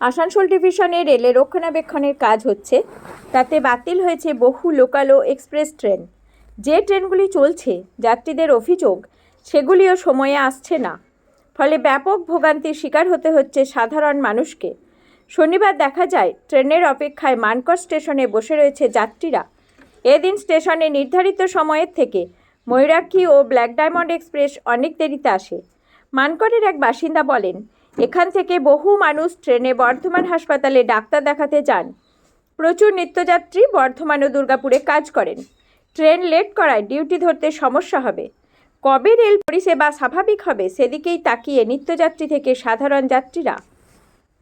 আসানসোল ডিভিশনে রেলে রক্ষণাবেক্ষণের কাজ হচ্ছে। তাতে বাতিল হয়েছে বহু লোকাল ও এক্সপ্রেস ট্রেন। যে ট্রেনগুলি চলছে, যাত্রীদের অভিযোগ, সেগুলিও সময়ে আসছে না। ফলে ব্যাপক ভোগান্তির শিকার হতে হচ্ছে সাধারণ মানুষকে। শনিবার দেখা যায়, ট্রেনের অপেক্ষায় মানকর স্টেশনে বসে রয়েছে যাত্রীরা। এদিন স্টেশনে নির্ধারিত সময়ের থেকে ময়ূরাক্ষী ও ব্ল্যাক ডায়মন্ড এক্সপ্রেস অনেক দেরিতে আসে। মানকরের এক বাসিন্দা বলেন এখান থেকে বহু মানুষ ট্রেনে বর্ধমান হাসপাতালে ডাক্তার দেখাতে যান। প্রচুর নিত্যযাত্রী বর্ধমান ও দুর্গাপুরে কাজ করেন। ট্রেন লেট করায় ডিউটি ধরতে সমস্যা হবে। কবে রেল পরিষেবা স্বাভাবিক হবে সেদিকেই তাকিয়ে নিত্যযাত্রী থেকে সাধারণ যাত্রীরা।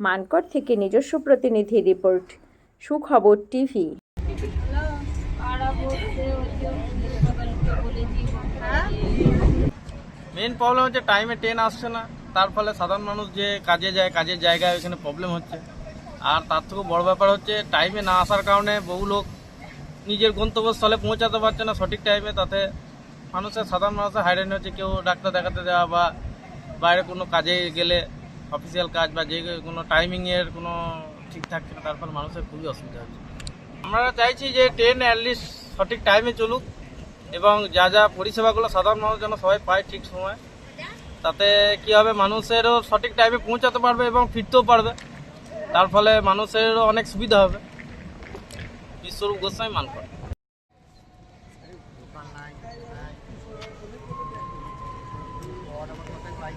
মানকর থেকে নিজস্ব প্রতিনিধি রিপোর্ট, সুখবর টিভি। মেন প্রবলেম হচ্ছে টাইমে ট্রেন আসছে না। তার ফলে সাধারণ মানুষ যে কাজে যায়, কাজের জায়গায় ওইখানে প্রবলেম হচ্ছে। আর তার থেকেও বড় ব্যাপার হচ্ছে টাইমে না আসার কারণে বহু লোক নিজের গন্তব্যস্থলে পৌঁছাতে পারছে না সঠিক টাইমে তাতে মানুষের, সাধারণ মানুষের হাইরান হচ্ছে কেউ ডাক্তার দেখাতে যাওয়া বা বাইরে কোনো কাজে গেলে অফিসিয়াল কাজ বা যে কোনো টাইমিংয়ের কোনো ঠিক থাকছে না, তার ফলে মানুষের খুবই অসুবিধা হচ্ছে। আমরা চাইছি যে ট্রেন অ্যাটলিস্ট সঠিক টাইমে চলুক এবং যা যা পরিষেবাগুলো সাধারণ মানুষ যেন সবাই পায় ঠিক সময়। তাতে কি হবে, মানুষেরও সঠিক টাইমে পৌঁছাতে পারবে এবং ফিরতেও পারবে। তার ফলে মানুষেরও অনেক সুবিধা হবে। বিশ্বরূপ গোস্বামী মানকর। পাড়া